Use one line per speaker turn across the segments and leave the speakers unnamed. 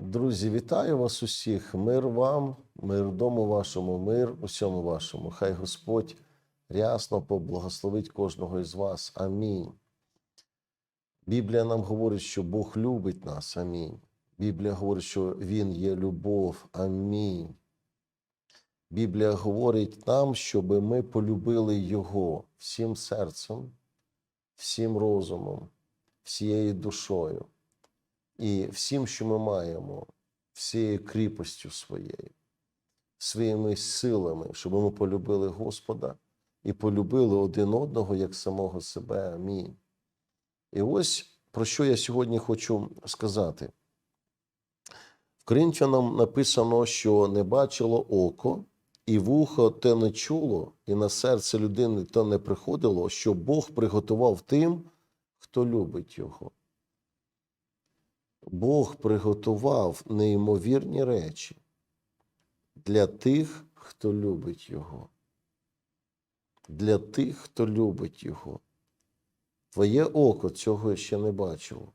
Друзі, вітаю вас усіх. Мир вам, мир дому вашому, мир усьому вашому. Хай Господь рясно поблагословить кожного із вас. Амінь. Біблія нам говорить, що Бог любить нас. Амінь. Біблія говорить, що Він є любов. Амінь. Біблія говорить нам, щоб ми полюбили Його всім серцем, всім розумом, всією душою і всім, що ми маємо, всією кріпостю своєю, своїми силами, щоб ми полюбили Господа і полюбили один одного як самого себе. Амінь. І ось про що я сьогодні хочу сказати. В Коринфянам написано, що не бачило око, і вухо те не чуло, і на серце людини то не приходило, що Бог приготував тим, хто любить його. Бог приготував неймовірні речі для тих, хто любить Його. Для тих, хто любить Його. Твоє око цього ще не бачило,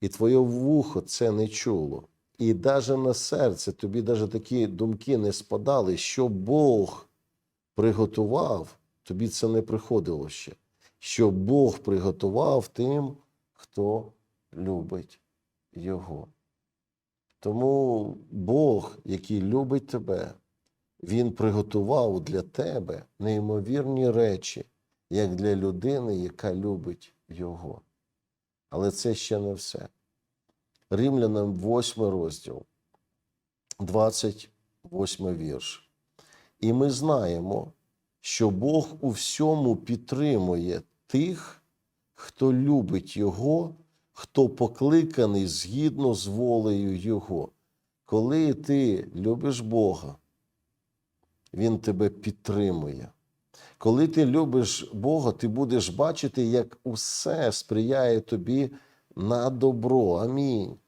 і твоє вухо це не чуло. І навіть на серце тобі навіть такі думки не спадали, що Бог приготував, тобі це не приходило ще. Що Бог приготував тим, хто любить його. Тому Бог, який любить тебе, Він приготував для тебе неймовірні речі, як для людини, яка любить Його. Але це ще не все. Римлянам 8 розділ, 28 вірш. І ми знаємо, що Бог у всьому підтримує тих, хто любить Його, хто покликаний згідно з волею Його. Коли ти любиш Бога, Він тебе підтримує. Коли ти любиш Бога, ти будеш бачити, як усе сприяє тобі на добро. Амінь.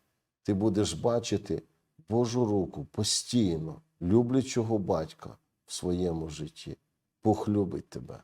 Ти будеш бачити Божу руку постійно, люблячого батька в своєму житті. Бог любить тебе.